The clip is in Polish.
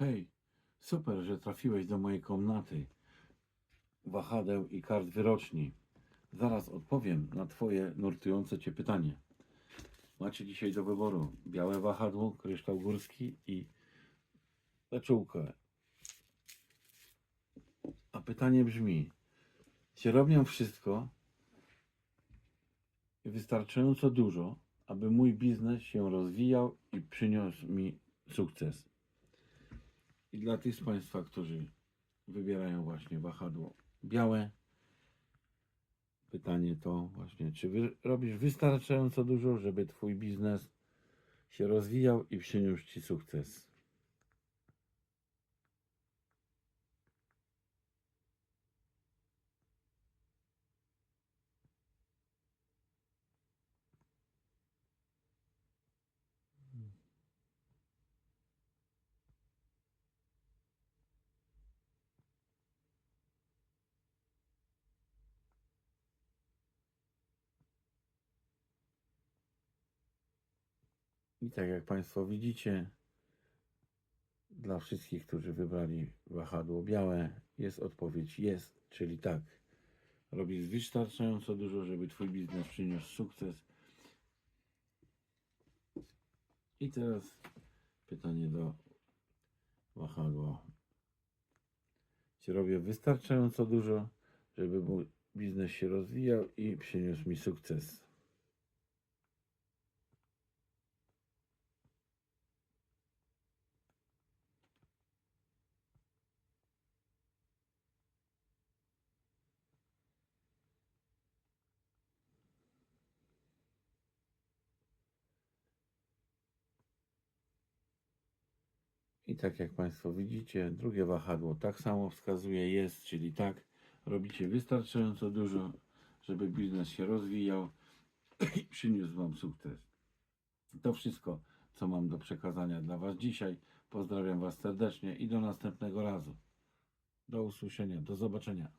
Hej, super, że trafiłeś do mojej komnaty. Wahadeł i kart wyroczni. Zaraz odpowiem na Twoje nurtujące Cię pytanie. Macie dzisiaj do wyboru białe wahadło, kryształ górski i beczułkę. A pytanie brzmi, czy robię wszystko i wystarczająco dużo, aby mój biznes się rozwijał i przyniósł mi sukces? I dla tych z Państwa, którzy wybierają właśnie wahadło białe, pytanie to właśnie, czy wy robisz wystarczająco dużo, żeby Twój biznes się rozwijał i przyniósł Ci sukces? I tak jak Państwo widzicie, dla wszystkich, którzy wybrali wahadło białe, jest odpowiedź jest, czyli tak. Robisz wystarczająco dużo, żeby Twój biznes przyniósł sukces. I teraz pytanie do wahadła. Czy robię wystarczająco dużo, żeby mój biznes się rozwijał i przyniósł mi sukces? I tak jak Państwo widzicie, drugie wahadło tak samo wskazuje jest, czyli tak, robicie wystarczająco dużo, żeby biznes się rozwijał i przyniósł Wam sukces. To wszystko, co mam do przekazania dla Was dzisiaj. Pozdrawiam Was serdecznie i do następnego razu. Do usłyszenia, do zobaczenia.